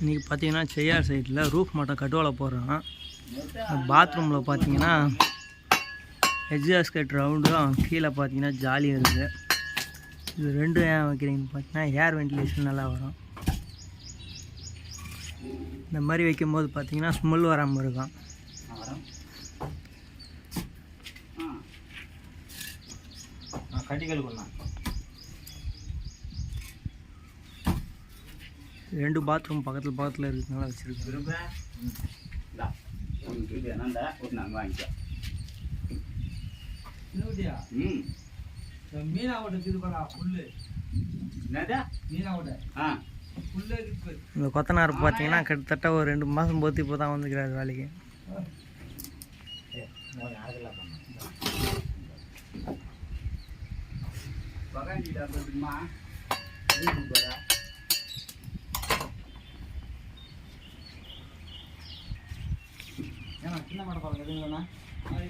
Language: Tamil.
இன்றைக்கி பார்த்தீங்கன்னா செய்யார் சைட்டில் ரூஃப் மட்டும் கட்டுவலை போடுறோம் பாத்ரூமில் பார்த்தீங்கன்னா எக்ஸாஸ்கட் ரவுண்டும் கீழே பார்த்தீங்கன்னா ஜாலியாக இருக்குது. இது ரெண்டும் ஏன் வைக்கிறீங்கன்னு பார்த்தீங்கன்னா ஏர் வென்டிலேஷன் நல்லா வரும். இந்த மாதிரி வைக்கும்போது பார்த்தீங்கன்னா ஸ்மெல் வராமல் இருக்கும். கட்டிக்கல் கொண்டான் ரெண்டு பாத்ரூம் பக்கத்தில் பக்கத்தில் இருக்கிறதுனால வச்சுருக்கேன் இந்தா கொத்தனார் பார்த்தீங்கன்னா கிட்டத்தட்ட ஒரு ரெண்டு மாதம் போத்து இப்போ தான் வந்துக்கிறாரு வேலைக்கு. பகாண்டிட்டா ஏன்னா சின்ன மாட பாருங்க எதுங்களா